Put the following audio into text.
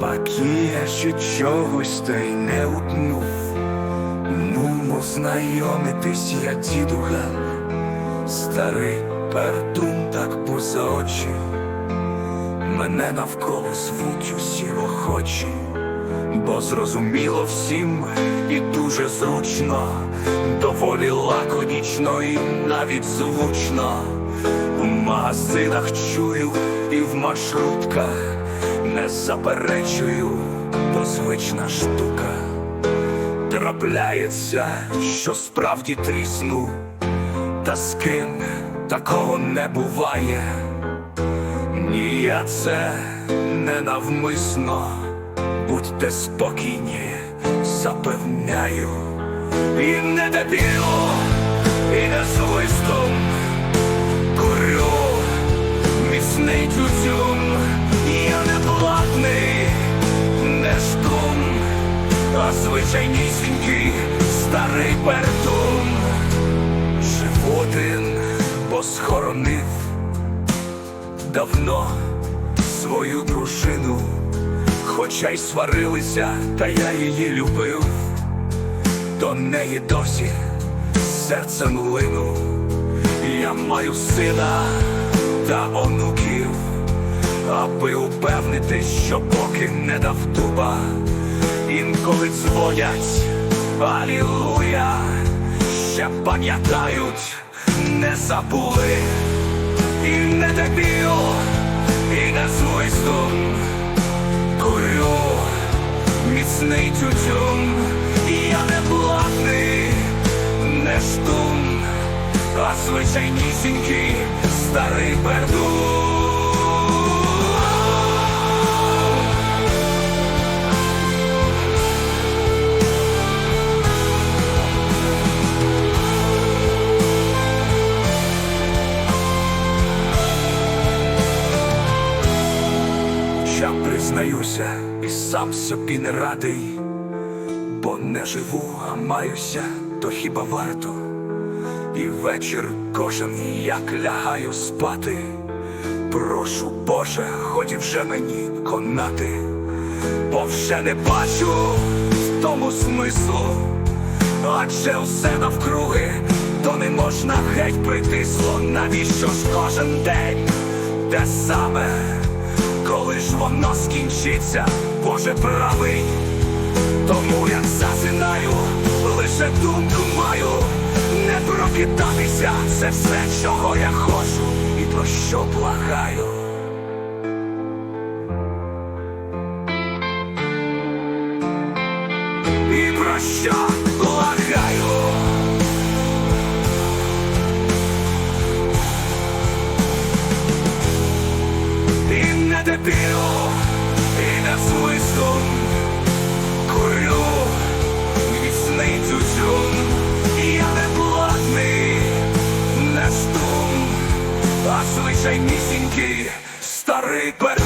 Поки я ще чогось та й не утнув, ну знайомитись я дідуган, старий пердун так поза очі, мене навколо звуть усі охочі, бо зрозуміло всім і дуже зручно, доволі лаконічно і навіть звучно. В магазинах чую і в маршрутках не заперечую, бо звична штука. Трапляється, що справді трісну, та з ким такого не буває. Ні, я це не навмисно, будьте спокійні, запевняю, і не дебіло, і не свистом. Курю міцний тютюн, я не штум, а звичайнісінький старий пертун. Жив один, давно свою дружину, хоча й сварилися, та я її любив, до неї досі серцем лину. Я маю сина та аби упевнити, що поки не дав дуба, інколи дзвонять, алілуя, ще пам'ятають, не забули, і не дебіл, і не свистун, курю міцний тютюн, я не блатний, не штун а звичайнісінький старий пердун. Признаюся і сам собі не радий, бо не живу, а маюся, то хіба варто? І вечір кожен як лягаю спати. Прошу, Боже, ході вже мені конати, бо вже не бачу в тому смислу, адже усе навкруги, то не можна геть притисло, навіщо ж кожен день те саме, коли ж воно скінчиться, Боже правий, тому я засинаю, лише думку маю. Не прокидатися, це все, чого я хочу і про що благаю. І про що дебілу, і свистун, курю міцний тютюн, я не платний, не штун, а звичайнісінький старий перед.